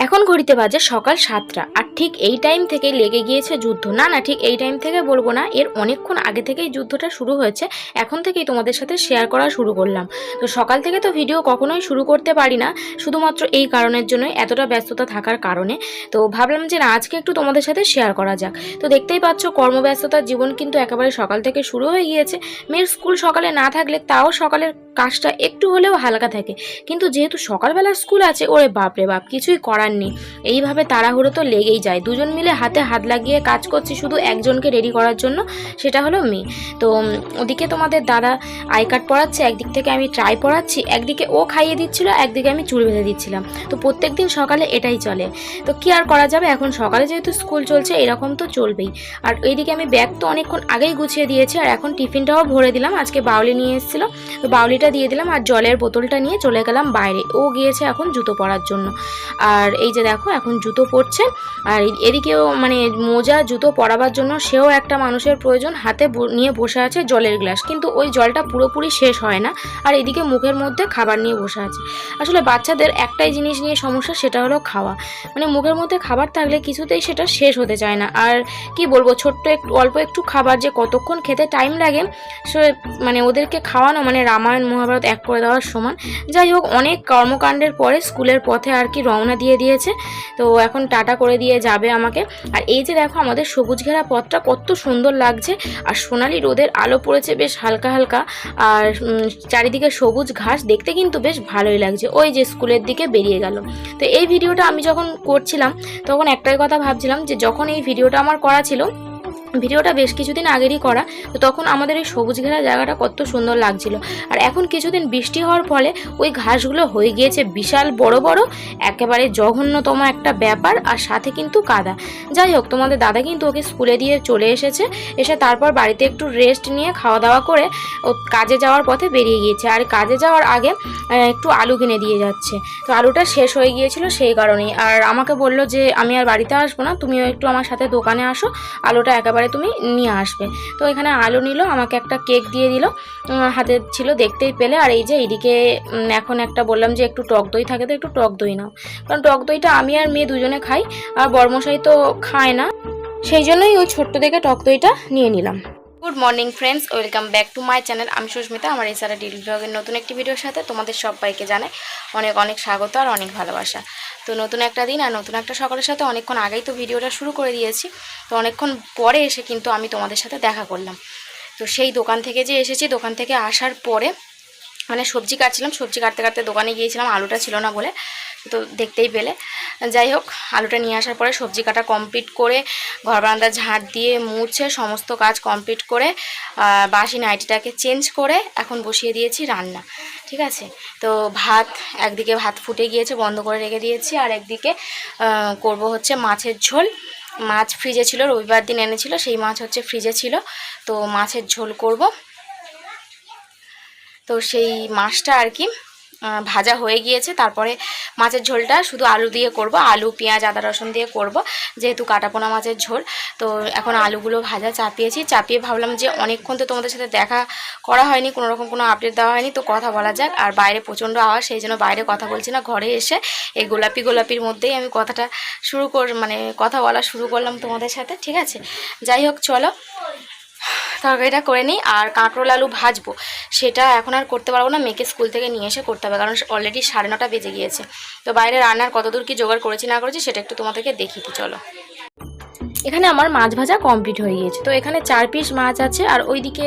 এখন ঘড়িতে বাজে সকাল সাতটা, আর ঠিক এই টাইম থেকেই লেগে গিয়েছে যুদ্ধ। না না, ঠিক এই টাইম থেকে বলব না, এর অনেকক্ষণ আগে থেকেই যুদ্ধটা শুরু হয়েছে, এখন থেকেই তোমাদের সাথে শেয়ার করা শুরু করলাম। তো সকাল থেকে তো ভিডিও কখনোই শুরু করতে পারি না, শুধুমাত্র এই কারণের জন্য এতটা ব্যস্ততা থাকার কারণে। তো ভাবলাম যে না, আজকে একটু তোমাদের সাথে শেয়ার করা যাক। তো দেখতেই পাচ্ছ, কর্মব্যস্ততার জীবন কিন্তু একেবারে সকাল থেকে শুরু হয়ে গিয়েছে। মেয়ের স্কুল সকালে না থাকলে তাও সকালের কাজটা একটু হলেও হালকা থাকে। কিন্তু যেহেতু সকালবেলার স্কুল আছে, ওরে বাপরে বাপ, কিছুই করার নেই। এইভাবে তাড়াহুড়ো তো লেগেই যায়। দুজন মিলে হাতে হাত লাগিয়ে কাজ করছি শুধু একজনকে রেডি করার জন্য, সেটা হলো মেয়ে। তো ওদিকে তোমাদের দাদা আই কার্ড পড়াচ্ছে একদিক থেকে আমি ট্রাই পড়াচ্ছি একদিকে ও খাইয়ে দিচ্ছিল, একদিকে আমি চুল বেঁধে দিচ্ছিলাম। তো প্রত্যেক দিন সকালে এটাই চলে। তো কি আর করা যাবে? এখন সকালে যেহেতু স্কুল চলছে, এরকম তো চলবেই। আর এইদিকে আমি ব্যাগ তো অনেকক্ষণ আগেই গুছিয়ে দিয়েছি, আর এখন টিফিনটাও ভরে দিলাম। আজকে বাউলি নিয়ে এসেছিল। তো বাউলিটা দিয়ে দিলাম আর জলের বোতলটা নিয়ে চলে গেলাম বাইরে। ও গিয়েছে এখন জুতো পরার জন্য। আর এই যে দেখো, এখন জুতো পরছে। আর এদিকেও মানে মোজা, জুতো পরাবার জন্য সেও একটা মানুষের প্রয়োজন। হাতে নিয়ে বসে আছে জলের গ্লাস। কিন্তু ওই জলটা পুরোপুরি শেষ হয় না। আর এদিকে মুখের মধ্যে খাবার নিয়ে বসে আছে। আসলে বাচ্চাদের একটাই জিনিস নিয়ে সমস্যা, সেটা হলো খাওয়া। মানে মুখের মধ্যে খাবার থাকলে কিছুতেই সেটা শেষ হতে চায় না। আর কি বলব, ছোট্ট একটু অল্প একটু খাবার যে কতক্ষণ খেতে টাইম লাগে, সে মানে ওদেরকে খাওয়ানো মানে রামায়ণ মহাভারত এক করে দেওয়ার সমান। যাই হোক, অনেক কর্মকাণ্ডের পরে স্কুলের পথে আর কি রওনা দিয়ে দিয়েছে। তো এখন টাটা করে দিয়ে যাবে আমাকে। আর এই যে দেখো আমাদের সবুজ ঘেরা পথটা কত সুন্দর লাগছে। আর সোনালি রোদের আলো পড়েছে বেশ হালকা হালকা। আর চারিদিকে সবুজ ঘাস দেখতে কিন্তু বেশ ভালোই লাগছে। ওই যে স্কুলের দিকে বেরিয়ে গেল। তো এই ভিডিওটা আমি যখন করছিলাম, তখন একটাই কথা ভাবছিলাম যে যখন এই ভিডিওটা আমার করা ছিল ভিডিওটা বেশ কিছুদিন আগেরই করা, তো তখন আমাদের এই সবুজ ঘেরা জায়গাটা কত সুন্দর লাগছিল। আর এখন কিছুদিন বৃষ্টি হওয়ার ফলে ওই ঘাসগুলো হয়ে গিয়েছে বিশাল বড় বড়, একেবারে জঘন্যতম একটা ব্যাপার আর সাথে কিন্তু কাদা। যাই হোক, তোমাদের দাদা কিন্তু ওকে স্কুলে দিয়ে চলে এসেছে, এসে তারপর বাড়িতে একটু রেস্ট নিয়ে খাওয়া দাওয়া করে ও কাজে যাওয়ার পথে বেরিয়ে গিয়েছে। আর কাজে যাওয়ার আগে একটু আলু কিনে দিয়ে যাচ্ছে। তো আলুটা শেষ হয়ে গিয়েছিল সেই কারণেই। আর আমাকে বলল যে, আমি আর বাড়িতে আসব না, তুমিও একটু আমার সাথে দোকানে আসো, আলুটা একেবারে তুমি নিয়ে আসবে। তো এখানে আলু নিল, আমাকে একটা কেক দিয়ে দিল। হাতে ছিল দেখতেই পেলে। আর এই যে এইদিকে এখন একটা বললাম যে একটু টক দই থাকে, তো একটু টক দই নাও। কারণ টক দইটা আমি আর মেয়ে দুজনে খাই, আর বর্মশাই তো খায় না। সেই জন্যই ওই ছোট্ট দেখে টক দইটা নিয়ে নিলাম। Good morning friends, welcome back to my channel. আমি সুস্মিতা, আমার এছাড়া ডিলি ব্লগের নতুন একটি ভিডিওর সাথে তোমাদের সবাইকে জানাই অনেক অনেক স্বাগত আর অনেক ভালোবাসা। তো নতুন একটা দিন আর নতুন একটা সকালের সাথে অনেকক্ষণ আগেই তো ভিডিওটা শুরু করে দিয়েছি। তো অনেকক্ষণ পরে এসে কিন্তু আমি তোমাদের সাথে দেখা করলাম। তো সেই দোকান থেকে যে এসেছি, দোকান থেকে আসার পরে মানে সবজি কাটছিলাম। সবজি কাটতে কাটতে দোকানে গিয়েছিলাম, আলুটা ছিল না বলে। তো দেখতেই পেলে। যাই হোক, আলুটা নিয়ে আসার পরে সবজি কাটা কমপ্লিট করে ঘর বারান্দা ঝাঁট দিয়ে মুছে সমস্ত কাজ কমপ্লিট করে বাসি নাইটিটাকে চেঞ্জ করে এখন বসিয়ে দিয়েছি রান্না। ঠিক আছে? তো ভাত, একদিকে ভাত ফুটে গিয়েছে, বন্ধ করে রেখে দিয়েছি, আর একদিকে করব হচ্ছে মাছের ঝোল। মাছ ফ্রিজে ছিল, রবিবার দিন এনেছিল, সেই মাছ হচ্ছে ফ্রিজে ছিল। তো মাছের ঝোল করব। তো সেই মাছটা আর কি ভাজা হয়ে গিয়েছে। তারপরে মাছের ঝোলটা শুধু আলু দিয়ে করব। আলু, পেঁয়াজ, আদা, রসুন দিয়ে করব। যেহেতু কাটাপোনা মাছের ঝোল, তো এখন আলুগুলো ভাজা চাপিয়েছি। চাপিয়ে ভাবলাম যে অনেকক্ষণ তো তোমাদের সাথে দেখা করা হয়নি, কোনো রকম কোনো আপডেট দেওয়া হয়নি, তো কথা বলা যাক। আর বাইরে প্রচণ্ড আওয়াজ, সেই জন্য বাইরে কথা বলছি না, ঘরে এসে এই গোলাপি গোলাপির মধ্যেই আমি কথাটা শুরু কর মানে কথা বলা শুরু করলাম তোমাদের সাথে, ঠিক আছে? যাই হোক, চলো। তরকারিটা করে নিই আর কাঁকরোল আলু ভাজবো। সেটা এখন আর করতে পারব না, মেয়েকে স্কুল থেকে নিয়ে এসে করতে হবে, কারণ অলরেডি সাড়ে নটা বেজে গিয়েছে। তো বাইরে রান্নার কতদূর কি জোগাড় করেছি না করেছি সেটা একটু তোমাদেরকে দেখি চলো। এখানে আমার মাছ ভাজা কমপ্লিট হয়ে গিয়েছে। তো এখানে চার পিস মাছ আছে, আর ওইদিকে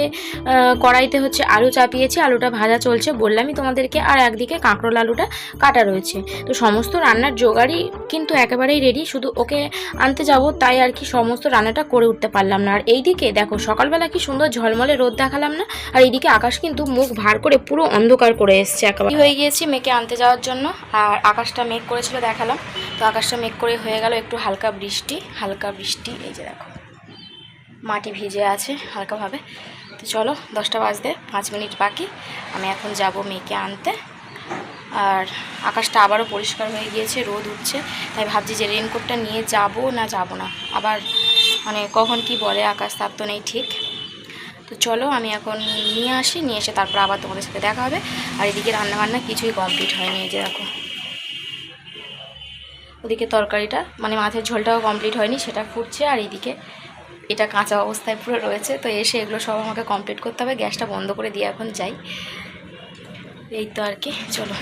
কড়াইতে হচ্ছে আলু চাপিয়েছি, আলুটা ভাজা চলছে বললামই তোমাদেরকে আর একদিকে কাঁকরোল আলুটা কাটা রয়েছে। তো সমস্ত রান্নার জোগাড়ই কিন্তু একেবারেই রেডি শুধু ওকে আনতে যাব, তাই আর কি সমস্ত রান্নাটা করে উঠতে পারলাম না। আর এইদিকে দেখো, সকালবেলা কি সুন্দর ঝলমলে রোদ দেখালাম না, আর এইদিকে আকাশ কিন্তু মুখ ভার করে পুরো অন্ধকার করে এসছে একেবারে। হয়ে গিয়েছি মেয়েকে আনতে যাওয়ার জন্য, আর আকাশটা মেঘ করেছিল দেখালাম। তো আকাশটা মেঘ করে হয়ে গেল একটু হালকা বৃষ্টি হালকা বৃষ্টি। এই যে দেখো। মাটি ভিজে আছে হালকাভাবে। তো চলো, দশটা বাজতে, পাঁচ মিনিট বাকি। আমি এখন যাব মেয়েকে আনতে। আর আকাশটা আবারও পরিষ্কার হয়ে গিয়েছে, রোদ উঠছে। তাই ভাবছি যে রেনকোটটা নিয়ে যাব না যাব না। আবার মানে কখন কি বলে আকাশ, তার তো নেই ঠিক। তো চলো, আমি এখন নিয়ে আসি, নিয়ে এসে তারপর আবার তোমাদের সাথে দেখা হবে। আর এদিকে রান্নাবান্না কিছুই কমপ্লিট হয়নি, এই যে দেখো। ওদিকে তরকারিটা মানে মাছের ঝোলটাও কমপ্লিট হয়নি, সেটা ফুটছে আর এইদিকে এটা কাঁচা অবস্থায় পুরো রয়েছে। তো এসে এগুলো সব আমাকে কমপ্লিট করতে হবে, গ্যাসটা বন্ধ করে দিয়ে এখন যাই। এই তো আর কি, চলো।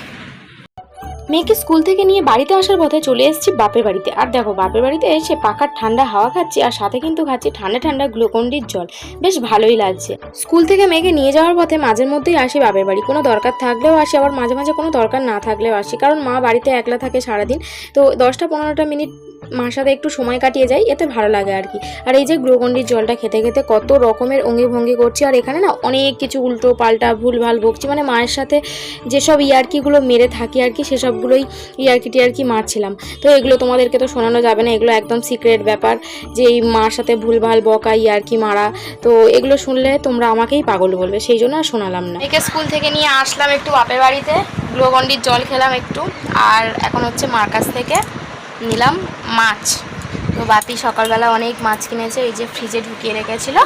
মেয়েকে স্কুল থেকে নিয়ে বাড়িতে আসার পথে চলে এসেছি বাপের বাড়িতে। আর দেখো, বাপের বাড়িতে এসে পাকার ঠান্ডা হাওয়া খাচ্ছি আর সাথে কিন্তু খাচ্ছি ঠান্ডা ঠান্ডা গ্লুকন্ডির জল। বেশ ভালোই লাগছে। স্কুল থেকে মেয়েকে নিয়ে যাওয়ার পথে মাঝের মধ্যেই আসি বাপের বাড়ি। কোনো দরকার থাকলেও আসি, আবার মাঝে মাঝে কোনো দরকার না থাকলেও আসি। কারণ মা বাড়িতে একলা থাকে সারাদিন। তো দশটা পনেরোটা মিনিট মার সাথে একটু সময় কাটিয়ে যাই, এতে ভালো লাগে আর কি। আর এই যে গ্লুকন্ডির জলটা খেতে খেতে কত রকমের অঙ্গি ভঙ্গি করছি, আর এখানে না অনেক কিছু উল্টো পাল্টা ভুলভাল বকছি। মানে মায়ের সাথে যেসব ইয়ার্কিগুলো মেরে থাকি আর কি, সেসবগুলোই ইয়ার্কি টিয়ার্কি মারছিলাম। তো এগুলো তোমাদেরকে তো শোনানো যাবে না, এগুলো একদম সিক্রেট ব্যাপার যে এই মার সাথে ভুলভাল বকা, ইয়ার্কি মারা, তো এগুলো শুনলে তোমরা আমাকেই পাগল বলবে, সেই জন্য আর শোনালাম না। একে স্কুল থেকে নিয়ে আসলাম একটু বাপের বাড়িতে গ্লুকন্ডির জল খেলাম একটু, আর এখন হচ্ছে মার কাছ থেকে নিলাম মাছ। তো বাপি সকালবেলা অনেক মাছ কিনেছে এই যে ফ্রিজে ঢুকিয়ে রেখেছিল।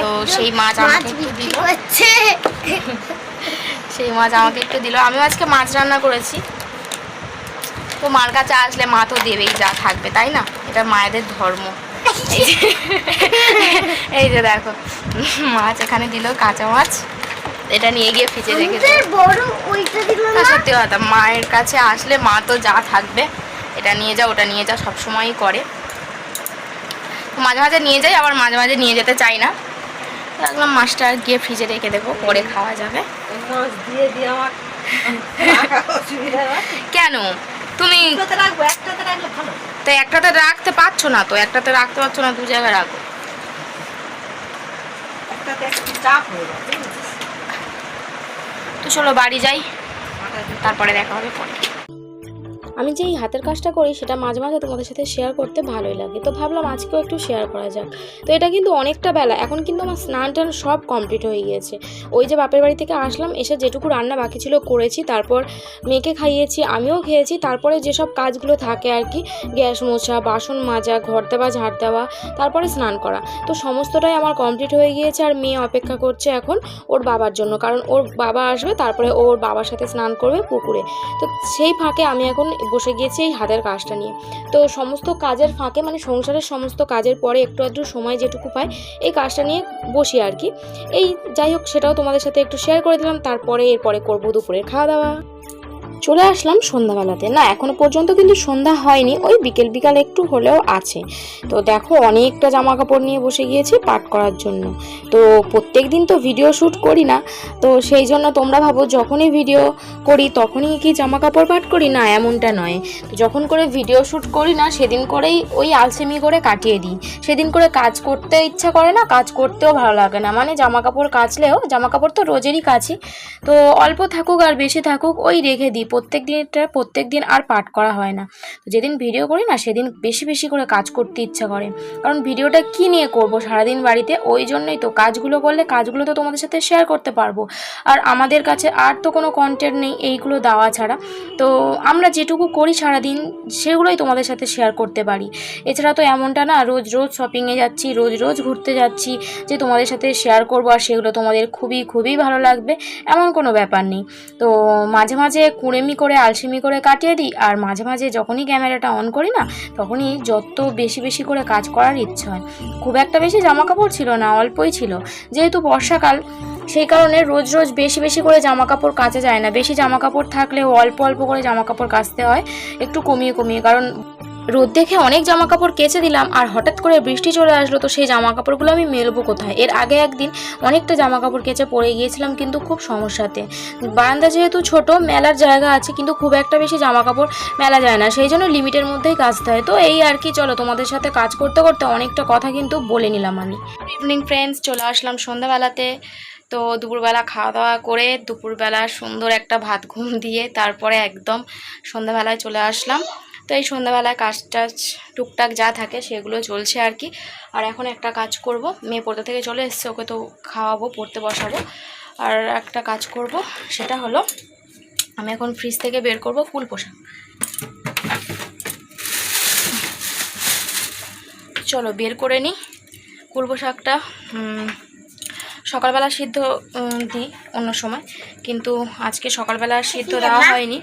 তো সেই মাছ আমাকে একটু বিক্রি দিল। সেই মাছ আমাকে একটু দিল। আমি আজকে মাছ রান্না করেছি। তো মার কাছে আসলে মা তো দেবেই যা থাকবে তাই না? এটা মায়েদের ধর্ম। এই যে- দেখো মাছ এখানে দিল কাঁচা মাছ। এটা নিয়ে গিয়ে ফ্রিজে রেখে সত্যি কথা মায়ের কাছে আসলে মা তো যা থাকবে। এটা নিয়ে যা ওটা নিয়ে যা সবসময়ই করে। মাঝে মাঝে নিয়ে যাই আবার মাঝে মাঝে নিয়ে যেতে চাই না। দেখলাম মাছটা গিয়ে ফ্রিজে রেখে দেবো পরে খাওয়া যাবে। কেন? তুমি তো একটাতে রাখতে পারছ না তো একটাতে রাখতে পারছ না দু জায়গায় রাখো? তো চলো বাড়ি যাই তারপরে দেখা হবে পরে। আমি যে এই হাতের কাজটা করি, সেটা মাঝে মাঝে তোমাদের সাথে শেয়ার করতে ভালোই লাগে। তো ভাবলাম আজকেও একটু শেয়ার করা যাক। তো এটা কিন্তু অনেকটা বেলা। এখন কিন্তু আমার স্নান টান সব কমপ্লিট হয়ে গিয়েছে। ওই যে বাপের বাড়ি থেকে আসলাম, এসে যেটুকু রান্না বাকি ছিল করেছি, তারপর মেয়েকে খাইয়েছি, আমিও খেয়েছি, তারপরে যেসব কাজগুলো থাকে আর কি, গ্যাস মোছা, বাসন মাজা, ঘর দেওয়া, ঝাড় দেওয়া, তারপরে স্নান করা। তো সমস্তটাই আমার কমপ্লিট হয়ে গিয়েছে আর মেয়ে অপেক্ষা করছে এখন ওর বাবার জন্য। কারণ ওর বাবা আসবে, তারপরে ওর বাবার সাথে স্নান করবে পুকুরে। তো সেই ফাঁকে আমি এখন বসে গিয়েছি এই হাতের কাজটা নিয়ে। তো সমস্ত কাজের ফাঁকে মানে সংসারের সমস্ত কাজের পরে একটু আধটু সময় যেটুকু পাই, এই কাজটা নিয়ে বসি আর কি। এই যাই হোক, সেটাও তোমাদের সাথে একটু শেয়ার করে দিলাম, তারপরে এরপরে করব দুপুরের খাওয়া দাওয়া চলে আসলাম সন্ধ্যাবেলাতে। না, এখনও পর্যন্ত কিন্তু সন্ধ্যা হয়নি, ওই বিকেল, বিকাল একটু হলেও আছে। তো দেখো, অনেকটা জামা কাপড় নিয়ে বসে গিয়েছি পাট করার জন্য। তো প্রত্যেক দিন তো ভিডিও শ্যুট করি না, তো সেই জন্য তোমরা ভাবো যখনই ভিডিও করি, তখনই কি জামা কাপড় পাট করি? না, এমনটা নয়। যখন করে ভিডিও শ্যুট করি না, সেদিন করেই ওই আলসেমি করে কাটিয়ে দিই। সেদিন করে কাজ করতে ইচ্ছা করে না, কাজ করতেও ভালো লাগে না। মানে জামা কাপড় কাচলেও জামা কাপড় তো রোজেরই কাছি, তো অল্প থাকুক আর বেশি থাকুক, ওই রেখে দিই। প্রত্যেক দিনটা প্রত্যেক দিন আর পাঠ করা হয় না। তো যেদিন ভিডিও করি না, সেদিন বেশি বেশি করে কাজ করতে ইচ্ছা করে। কারণ ভিডিওটা কি নিয়ে করব সারাদিন বাড়িতে? ওই জন্যই তো কাজগুলো করলে কাজগুলো তো তোমাদের সাথে শেয়ার করতে পারব। আর আমাদের কাছে আর তো কোনো কন্টেন্ট নেই এইগুলো দেওয়া ছাড়া। তো আমরা যেটুকু করি সারাদিন, সেগুলোই তোমাদের সাথে শেয়ার করতে পারি। এছাড়া তো এমনটা না, রোজ রোজ শপিংয়ে যাচ্ছি, রোজ রোজ ঘুরতে যাচ্ছি, যে তোমাদের সাথে শেয়ার করব আর সেগুলো তোমাদের খুবই খুবই ভালো লাগবে, এমন কোনো ব্যাপার নেই। তো মাঝে মাঝে কুড়েমি করে, আলসেমি করে কাটিয়ে দিই। আর মাঝে মাঝে যখনই ক্যামেরাটা অন করি না, তখনই যত বেশি বেশি করে কাজ করার ইচ্ছে হয়। খুব একটা বেশি জামা কাপড় ছিল না, অল্পই ছিল। যেহেতু বর্ষাকাল, সেই কারণে রোজ রোজ বেশি বেশি করে জামা কাপড় কাচা যায় না। বেশি জামা কাপড় থাকলেও অল্প অল্প করে জামা কাপড় কাচতে হয়, একটু কমিয়ে কমিয়ে। কারণ রোদ দেখে অনেক জামা কাপড় কেচে দিলাম, আর হঠাৎ করে বৃষ্টি চলে আসলো তো সেই জামা কাপড়গুলো আমি মেলবো কোথায়? এর আগে একদিন অনেকটা জামা কাপড় কেচে পরে গিয়েছিলাম কিন্তু খুব সমস্যাতে। বারান্দা যেহেতু ছোট, মেলার জায়গা আছে, কিন্তু খুব একটা বেশি জামা কাপড় মেলা যায় না। সেই জন্য লিমিটের মধ্যেই কাচতে হয়। তো এই আর কি, চলো তোমাদের সাথে কাজ করতে করতে অনেকটা কথা কিন্তু বলে নিলাম আমি। ইভিনিং ফ্রেন্ডস চলে আসলাম সন্ধ্যাবেলাতে। তো দুপুরবেলা খাওয়া দাওয়া করে দুপুরবেলা সুন্দর একটা ভাত ঘুম দিয়ে তারপরে একদম সন্ধ্যাবেলায় চলে আসলাম। তো এই সন্ধ্যাবেলায় কাজ টাজ টুকটাক যা থাকে সেগুলো চলছে আর কি। আর এখন একটা কাজ করব, মেয়ে পড়তে থেকে চলে এসছে, ওকে তো খাওয়াবো, পড়তে বসাবো। আর একটা কাজ করব, সেটা হলো আমি এখন ফ্রিজ থেকে বের করব ফুল পোশাক। চলো বের করে নিই কুল পোশাকটা। সকালবেলা সিদ্ধ দিই অন্য সময়, কিন্তু আজকে সকালবেলা সিদ্ধ দেওয়া হয়নি,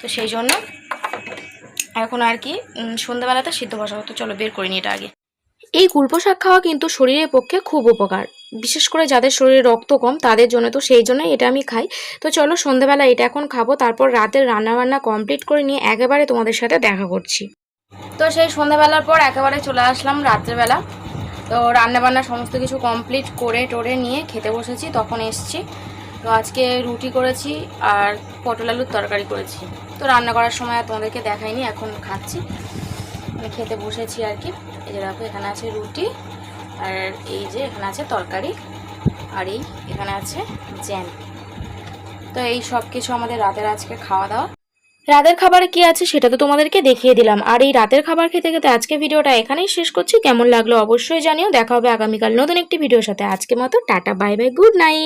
তো সেই জন্য এখন আর কি সন্ধ্যাবেলাতে সিদ্ধ বসাবো। তো চলো বের করে নিই এটা আগে। এই কুলপো শাক খাওয়া কিন্তু শরীরের পক্ষে খুব উপকার। বিশেষ করে যাদের শরীরে রক্ত কম, তাদের জন্য তো সেই জন্যই এটা আমি খাই। তো চলো সন্ধ্যাবেলা এটা এখন খাব, তারপর রাতের রান্নাবান্না কমপ্লিট করে নিয়ে একেবারে তোমাদের সাথে দেখা করছি। তো সেই সন্ধ্যাবেলার পর একেবারে চলে আসলাম রাত্রেবেলা। তো রান্নাবান্না সমস্ত কিছু কমপ্লিট করে টোরে নিয়ে খেতে বসেছি, তখন এসছি। তো আজকে রুটি করেছি আর পটল আলুর তরকারি করেছি। তো রান্না করার সময় তোমাদেরকে দেখাইনি, এখন খাচ্ছি। আমি খেতে বসেছি আর কি। এই যে দেখো, এখানে আছে রুটি আর এই যে এখানে আছে তরকারি আর এই এখানে আছে জ্যাম। তো এই সব কিছু আমাদের রাতের আজকে খাওয়া দাওয়া। রাতের খাবারে কি আছে সেটা তো তোমাদেরকে দেখিয়ে দিলাম। আর এই রাতের খাবার খেতে খেতে আজকে ভিডিওটা এখানেই শেষ করছি। কেমন লাগল অবশ্যই জানিও। দেখা হবে আগামীকাল নতুন একটি ভিডিওর সাথে। আজকে মতো tata, bye bye, good night.